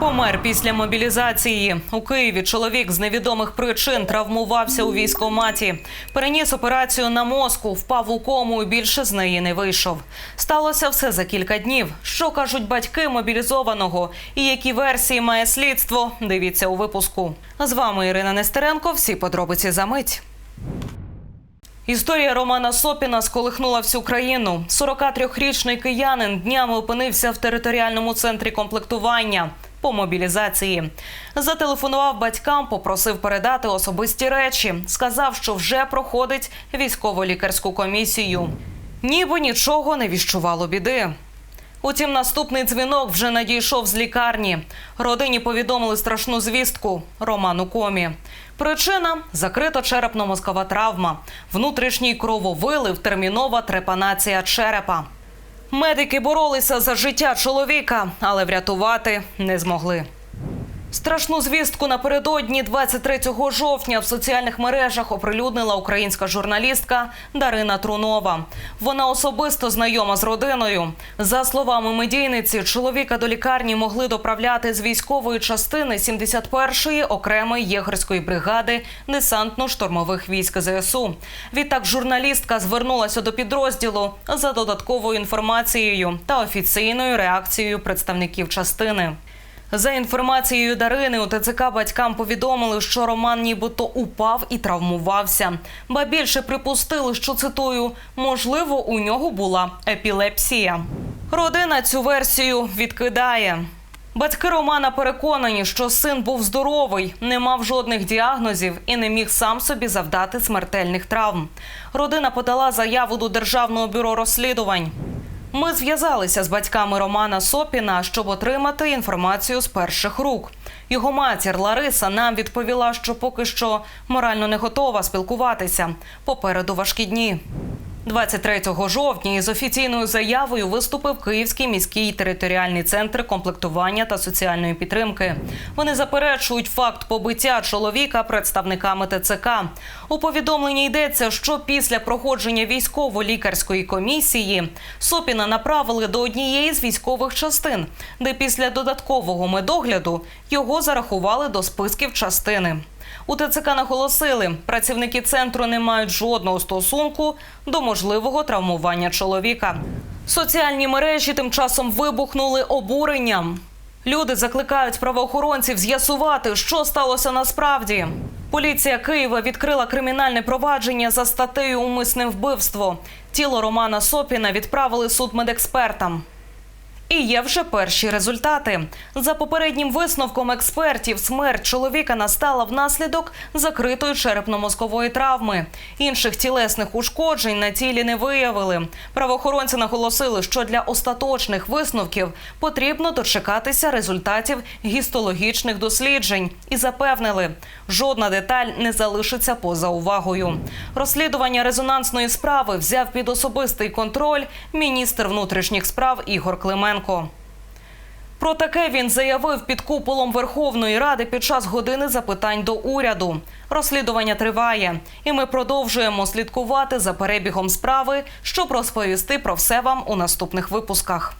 Помер після мобілізації. У Києві чоловік з невідомих причин травмувався у військкоматі. Переніс операцію на мозку, впав у кому і більше з неї не вийшов. Сталося все за кілька днів. Що кажуть батьки мобілізованого і які версії має слідство? Дивіться у випуску. З вами Ірина Нестеренко. Всі подробиці за мить. Історія Романа Сопіна сколихнула всю країну. 43-річний киянин днями опинився в територіальному центрі комплектування по мобілізації. Зателефонував батькам, попросив передати особисті речі. Сказав, що вже проходить військово-лікарську комісію. Ніби нічого не віщувало біди. Утім, наступний дзвінок вже надійшов з лікарні. Родині повідомили страшну звістку Роман у комі. Причина закрита черепно-мозкова травма, внутрішній крововилив, термінова трепанація черепа. Медики боролися за життя чоловіка, але врятувати не змогли. Страшну звістку напередодні 23 жовтня в соціальних мережах оприлюднила українська журналістка Дарина Трунова. Вона особисто знайома з родиною. За словами медійниці, чоловіка до лікарні могли доправляти з військової частини 71-ї окремої єгерської бригади десантно-штурмових військ ЗСУ. Відтак журналістка звернулася до підрозділу за додатковою інформацією та офіційною реакцією представників частини. За інформацією Дарини, у ТЦК батькам повідомили, що Роман нібито упав і травмувався. Ба більше припустили, що цитую, можливо, у нього була епілепсія. Родина цю версію відкидає. Батьки Романа переконані, що син був здоровий, не мав жодних діагнозів і не міг сам собі завдати смертельних травм. Родина подала заяву до Державного бюро розслідувань. Ми зв'язалися з батьками Романа Сопіна, щоб отримати інформацію з перших рук. Його матір Лариса нам відповіла, що поки що морально не готова спілкуватися. Попереду важкі дні. 23 жовтня із офіційною заявою виступив Київський міський територіальний центр комплектування та соціальної підтримки. Вони заперечують факт побиття чоловіка представниками ТЦК. У повідомленні йдеться, що після проходження військово-лікарської комісії Сопіна направили до однієї з військових частин, де після додаткового медогляду його зарахували до списків частини. У ТЦК наголосили, працівники центру не мають жодного стосунку до можливого травмування чоловіка. Соціальні мережі тим часом вибухнули обуренням. Люди закликають правоохоронців з'ясувати, що сталося насправді. Поліція Києва відкрила кримінальне провадження за статтею Умисне вбивство. Тіло Романа Сопіна відправили судмедекспертам. І є вже перші результати. За попереднім висновком експертів, смерть чоловіка настала внаслідок закритої черепно-мозкової травми. Інших тілесних ушкоджень на тілі не виявили. Правоохоронці наголосили, що для остаточних висновків потрібно дочекатися результатів гістологічних досліджень і запевнили, жодна деталь не залишиться поза увагою. Розслідування резонансної справи взяв під особистий контроль міністр внутрішніх справ Ігор Клименко. Про таке він заявив під куполом Верховної Ради під час години запитань до уряду. Розслідування триває, і ми продовжуємо слідкувати за перебігом справи, щоб розповісти про все вам у наступних випусках.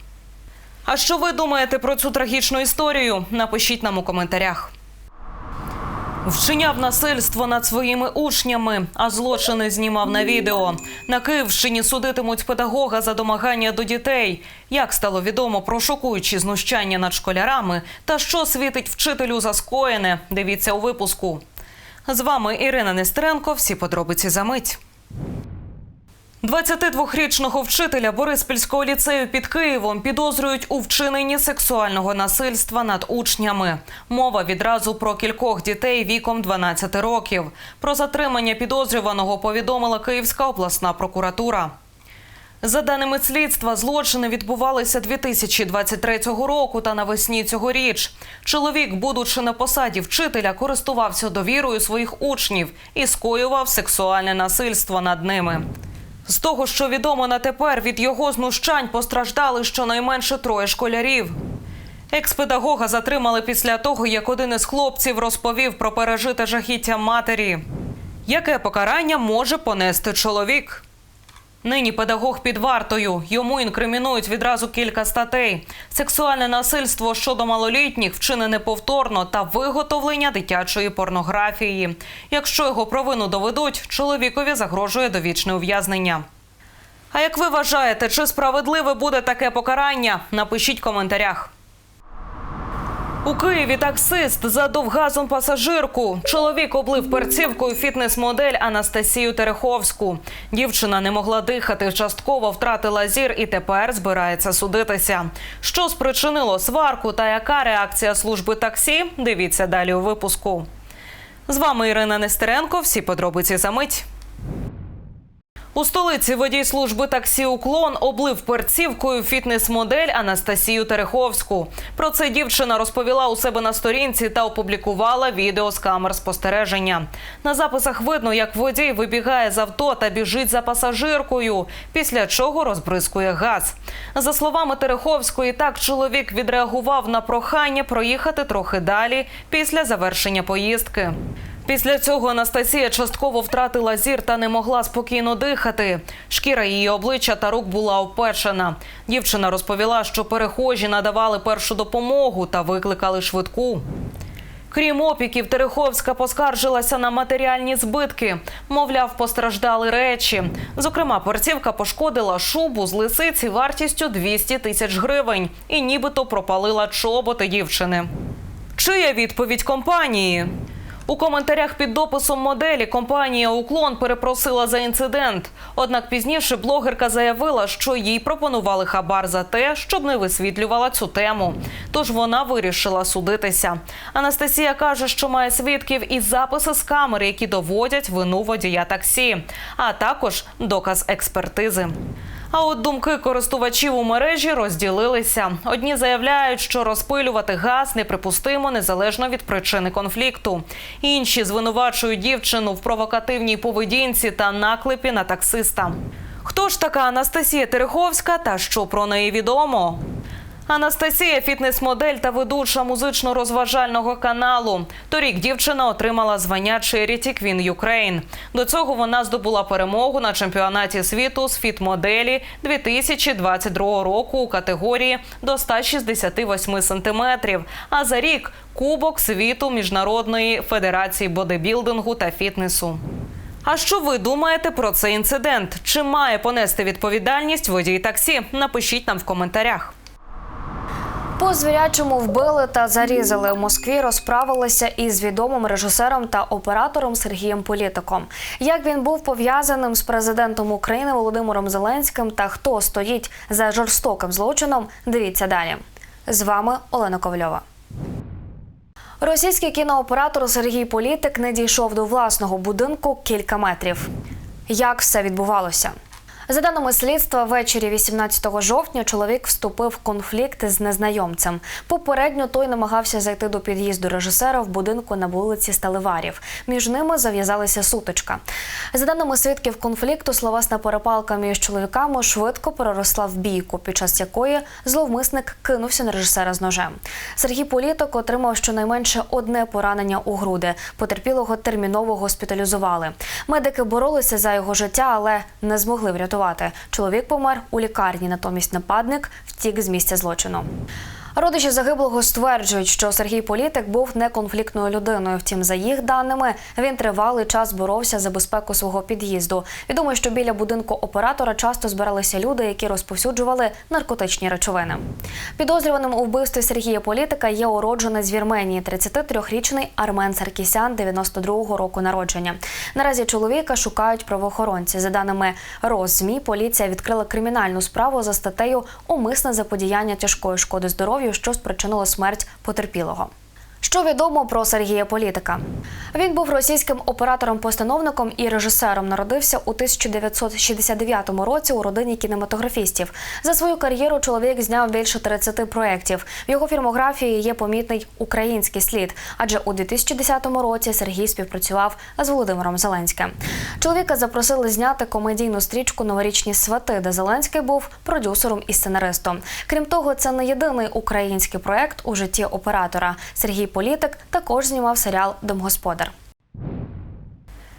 А що ви думаєте про цю трагічну історію? Напишіть нам у коментарях. Вчиняв насильство над своїми учнями, а злочини знімав на відео. На Київщині судитимуть педагога за домагання до дітей. Як стало відомо про шокуючі знущання над школярами та що світить вчителю за скоєне? Дивіться у випуску. З вами Ірина Нестеренко. Всі подробиці за мить. 22-річного вчителя Бориспільського ліцею під Києвом підозрюють у вчиненні сексуального насильства над учнями. Мова відразу про кількох дітей віком 12 років. Про затримання підозрюваного повідомила Київська обласна прокуратура. За даними слідства, злочини відбувалися 2023 року та навесні цьогоріч. Чоловік, будучи на посаді вчителя, користувався довірою своїх учнів і скоював сексуальне насильство над ними. З того, що відомо на тепер, від його знущань постраждали щонайменше троє школярів. Екс-педагога затримали після того, як один із хлопців розповів про пережите жахіття матері. Яке покарання може понести чоловік? Нині педагог під вартою. Йому інкримінують відразу кілька статей: сексуальне насильство щодо малолітніх, вчинене повторно та виготовлення дитячої порнографії. Якщо його провину доведуть, чоловікові загрожує довічне ув'язнення. А як ви вважаєте, чи справедливе буде таке покарання? Напишіть в коментарях. У Києві таксист задув газом пасажирку. Чоловік облив перцівкою фітнес-модель Анастасію Тереховську. Дівчина не могла дихати, частково втратила зір і тепер збирається судитися. Що спричинило сварку та яка реакція служби таксі? Дивіться далі у випуску. З вами Ірина Нестеренко. Всі подробиці за мить. У столиці водій служби таксі Уклон облив перцівкою фітнес-модель Анастасію Тереховську. Про це дівчина розповіла у себе на сторінці та опублікувала відео з камер спостереження. На записах видно, як водій вибігає з авто та біжить за пасажиркою, після чого розбризкує газ. За словами Тереховської, так чоловік відреагував на прохання проїхати трохи далі після завершення поїздки. Після цього Анастасія частково втратила зір та не могла спокійно дихати. Шкіра її обличчя та рук була опечена. Дівчина розповіла, що перехожі надавали першу допомогу та викликали швидку. Крім опіків, Тереховська поскаржилася на матеріальні збитки. Мовляв, постраждали речі. Зокрема, перцівка пошкодила шубу з лисиці вартістю 200 тисяч гривень і нібито пропалила чоботи дівчини. Чия відповідь компанії? У коментарях під дописом моделі компанія Уклон перепросила за інцидент. Однак пізніше блогерка заявила, що їй пропонували хабар за те, щоб не висвітлювала цю тему. Тож вона вирішила судитися. Анастасія каже, що має свідків і записи з камер, які доводять вину водія таксі, а також доказ експертизи. А от думки користувачів у мережі розділилися. Одні заявляють, що розпилювати газ неприпустимо незалежно від причини конфлікту. Інші звинувачують дівчину в провокативній поведінці та наклепі на таксиста. Хто ж така Анастасія Тереховська та що про неї відомо? Анастасія фітнес-модель та ведуча музично-розважального каналу. Торік дівчина отримала звання Charity Queen Ukraine. До цього вона здобула перемогу на чемпіонаті світу з фіт-моделі 2022 року у категорії до 168 сантиметрів. А за рік Кубок світу Міжнародної федерації бодибілдингу та фітнесу. А що ви думаєте про цей інцидент? Чи має понести відповідальність водій таксі? Напишіть нам в коментарях. По звірячому вбили та зарізали у Москві. Розправилися із відомим режисером та оператором Сергієм Політиком. Як він був пов'язаним з президентом України Володимиром Зеленським та хто стоїть за жорстоким злочином? Дивіться далі. З вами Олена Ковальова. Російський кінооператор Сергій Політик не дійшов до власного будинку кілька метрів. Як все відбувалося? За даними слідства, ввечері 18 жовтня чоловік вступив в конфлікт з незнайомцем. Попередньо той намагався зайти до під'їзду режисера в будинку на вулиці Сталеварів. Між ними зав'язалася сутичка. За даними свідків конфлікту, словесна перепалка між чоловіками швидко переросла в бійку, під час якої зловмисник кинувся на режисера з ножем. Сергій Політок отримав щонайменше одне поранення у груди. Потерпілого терміново госпіталізували. Медики боролися за його життя, але не змогли врятувати. Чоловік помер у лікарні, натомість нападник втік з місця злочину. Родичі загиблого стверджують, що Сергій Політик був неконфліктною людиною. Втім, за їх даними, він тривалий час боровся за безпеку свого під'їзду. Відомо, що біля будинку оператора часто збиралися люди, які розповсюджували наркотичні речовини. Підозрюваним у вбивстві Сергія Політика є уроджений з Вірменії, 33-річний Армен Саркісян, 92-го року народження. Наразі чоловіка шукають правоохоронці. За даними Роззмі, поліція відкрила кримінальну справу за статтею Умисне заподіяння тяжкої шкоди здоров'ю, що спричинило смерть потерпілого. Що відомо про Сергія Політика? Він був російським оператором-постановником і режисером. Народився у 1969 році у родині кінематографістів. За свою кар'єру чоловік зняв більше 30 проєктів. В його фільмографії є помітний український слід, адже у 2010 році Сергій співпрацював з Володимиром Зеленським. Чоловіка запросили зняти комедійну стрічку Новорічні свати, де Зеленський був продюсером і сценаристом. Крім того, це не єдиний український проєкт у житті оператора. Сергій Політик також знімав серіал Домгосподар.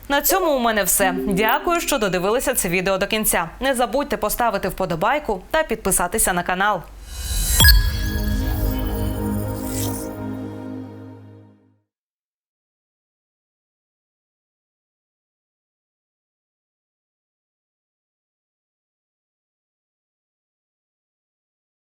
На цьому у мене все. Дякую, що додивилися це відео до кінця. Не забудьте поставити вподобайку та підписатися на канал.